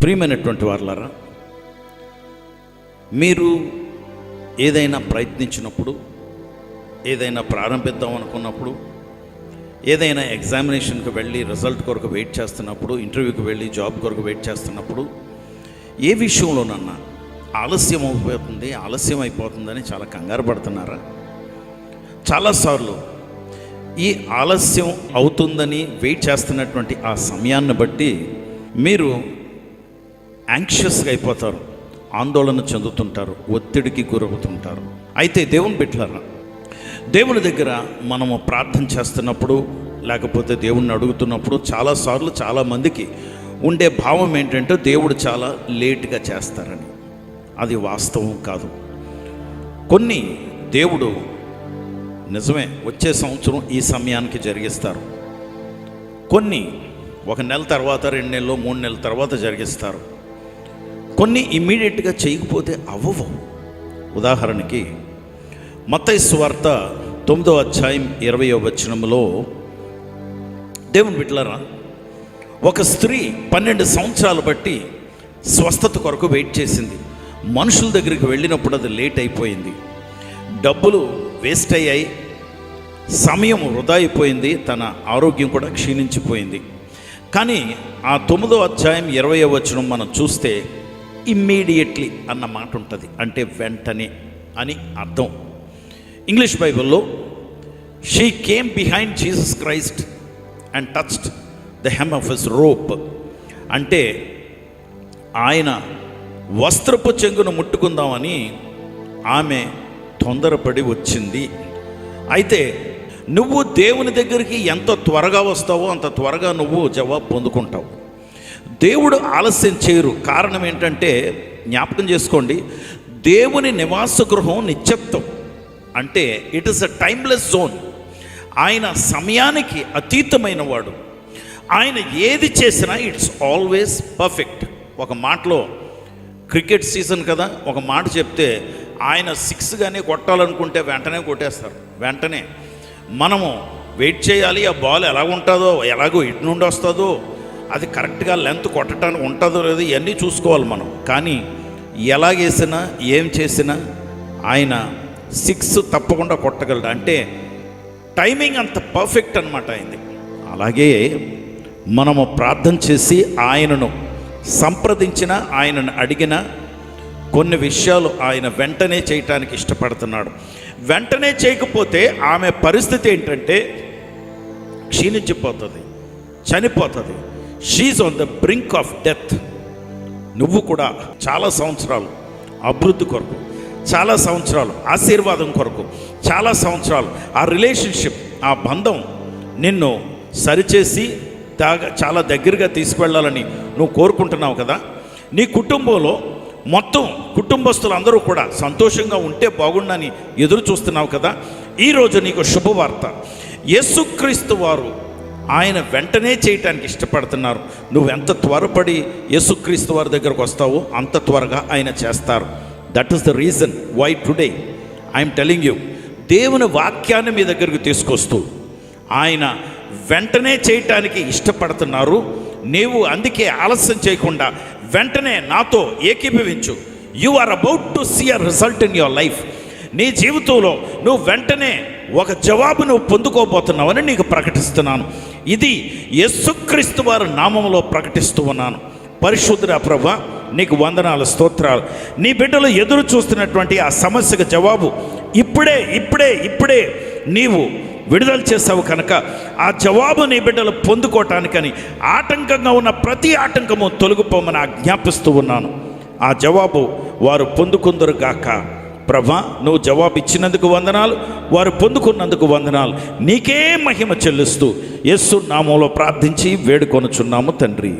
ప్రియమైనటువంటి వాళ్ళారా మీరు ఏదైనా ప్రయత్నించినప్పుడు ఏదైనా ప్రారంభిద్దాం అనుకున్నప్పుడు ఏదైనా ఎగ్జామినేషన్కి వెళ్ళి రిజల్ట్ కొరకు వెయిట్ చేస్తున్నప్పుడు ఇంటర్వ్యూకి వెళ్ళి జాబ్ కొరకు వెయిట్ చేస్తున్నప్పుడు ఏ విషయంలోనన్నా ఆలస్యం అయిపోతుంది ఆలస్యం అయిపోతుందని చాలా కంగారు పడుతున్నారా? చాలాసార్లు ఈ ఆలస్యం అవుతుందని వెయిట్ చేస్తున్నటువంటి ఆ సమయాన్ని బట్టి మీరు యాంక్షియస్గా అయిపోతారు. ఆందోళన చెందుతుంటారు ఒత్తిడికి గురవుతుంటారు. అయితే దేవుని బిడ్డలారా దేవుని దగ్గర మనము ప్రార్థన చేస్తున్నప్పుడు లేకపోతే దేవుణ్ణి అడుగుతున్నప్పుడు చాలాసార్లు చాలామందికి ఉండే భావం ఏంటంటే దేవుడు చాలా లేట్గా చేస్తారని. అది వాస్తవం కాదు. కొన్ని దేవుడు నిజమే వచ్చే సంవత్సరం ఈ సమయానికి జరిగిస్తారు. కొన్ని ఒక నెల తర్వాత రెండు నెలలు మూడు నెలల తర్వాత జరిగిస్తారు. కొన్ని ఇమ్మీడియట్గా చేయకపోతే అవ్వవు. ఉదాహరణకి మత్తయి వార్త తొమ్మిదో అధ్యాయం ఇరవయో వచనంలో దేవుని బిడ్డలరా ఒక స్త్రీ పన్నెండు సంవత్సరాలు బట్టి స్వస్థత కొరకు వెయిట్ చేసింది. మనుషుల దగ్గరికి వెళ్ళినప్పుడు అది లేట్ అయిపోయింది. డబ్బులు వేస్ట్ అయ్యాయి. సమయం వృధా అయిపోయింది. తన ఆరోగ్యం కూడా క్షీణించిపోయింది. కానీ ఆ తొమ్మిదో అధ్యాయం ఇరవై వచనం మనం చూస్తే ఇమ్మీడియట్లీ అన్న మాట ఉంటుంది. అంటే వెంటనే అని అర్థం. ఇంగ్లీష్ బైబిల్లో she came behind Jesus Christ and touched the hem of his robe అంటే ఆయన వస్త్రపు చెంగును ముట్టుకుందామని ఆమె తొందరపడి వచ్చింది. అయితే నువ్వు దేవుని దగ్గరికి ఎంత త్వరగా వస్తావో అంత త్వరగా నువ్వు జవాబు పొందుకుంటావు. దేవుడు ఆలస్యం చేయరు. కారణం ఏంటంటే జ్ఞాపకం చేసుకోండి దేవుని నివాస గృహం నిశ్శబ్దం. అంటే it is a timeless zone ఆయన సమయానికి అతీతమైన వాడు ఆయన ఏది చేసినా ఇట్స్ ఆల్వేస్ పర్ఫెక్ట్ ఒక మాటలో క్రికెట్ సీజన్ కదా ఒక మాట చెప్తే ఆయన సిక్స్ కానీ కొట్టాలనుకుంటే వెంటనే కొట్టేస్తారు. వెంటనే. మనము వెయిట్ చేయాలి ఆ బాల్ ఎలా ఉంటుందో ఎలాగో ఇటు నుండి వస్తుందో అది కరెక్ట్గా లెంత్ కొట్టడానికి ఉంటుందో లేదో ఇవన్నీ చూసుకోవాలి మనం. కానీ ఎలాగేసినా ఏం చేసినా ఆయన సిక్స్ తప్పకుండా కొట్టగలడు. అంటే టైమింగ్ అంత పర్ఫెక్ట్ అనమాట అయింది అలాగే మనము ప్రార్థన చేసి ఆయనను సంప్రదించిన ఆయనను అడిగిన కొన్ని విషయాలు ఆయన వెంటనే చేయటానికి ఇష్టపడుతున్నాడు. వెంటనే చేయకపోతే ఆమె పరిస్థితి ఏంటంటే క్షీణించిపోతుంది చనిపోతుంది. She's on the brink of death నువ్వు కూడా చాలా సంవత్సరాలు అభివృద్ధి కొరకు చాలా సంవత్సరాలు ఆశీర్వాదం కొరకు చాలా సంవత్సరాలు ఆ రిలేషన్షిప్ ఆ బంధం నిన్ను సరిచేసి తాగా చాలా దగ్గరగా తీసుకువెళ్ళాలని నువ్వు కోరుకుంటున్నావు కదా? నీ కుటుంబంలో మొత్తం కుటుంబస్తులు అందరూ కూడా సంతోషంగా ఉంటే బాగుండని ఎదురు చూస్తున్నావు కదా ఈరోజు నీకు శుభవార్త. యేసుక్రీస్తు వారు ఆయన వెంటనే చేయటానికి ఇష్టపడుతున్నారు. నువ్వు ఎంత త్వరపడి యేసుక్రీస్తు వారి దగ్గరకు వస్తావో అంత త్వరగా ఆయన చేస్తారు. That is the reason why today I'm telling you దేవుని వాక్యాన్ని మీ దగ్గరకు తీసుకొస్తూ ఆయన వెంటనే చేయటానికి ఇష్టపడుతున్నారు. నీవు అందుకే ఆలస్యం చేయకుండా వెంటనే నాతో ఏకీభవించు. You are about to see a result in your life నీ జీవితంలో నువ్వు వెంటనే ఒక జవాబు నువ్వు పొందుకోబోతున్నావని నీకు ప్రకటిస్తున్నాను. ఇది యస్సుక్రీస్తు వారి నామంలో ప్రకటిస్తూ ఉన్నాను. పరిశుద్ధ ప్రభ నీకు వందనాలు స్తోత్రాలు. నీ బిడ్డలు ఎదురు చూస్తున్నటువంటి ఆ సమస్యకు జవాబు ఇప్పుడే ఇప్పుడే ఇప్పుడే నీవు విడుదల చేసావు కనుక ఆ జవాబు నీ బిడ్డలు పొందుకోవటానికని ఆటంకంగా ఉన్న ప్రతి ఆటంకము తొలగిపోమని ఆజ్ఞాపిస్తూ ఉన్నాను. ఆ జవాబు వారు పొందుకుందరుగాక ప్రభా నువ్వు జవాబు ఇచ్చినందుకు వందనాలు వారు పొందుకున్నందుకు వందనాలు. నీకే మహిమ చెల్లిస్తూ యస్సు నామంలో ప్రార్థించి వేడుకొనుచున్నాము తండ్రి.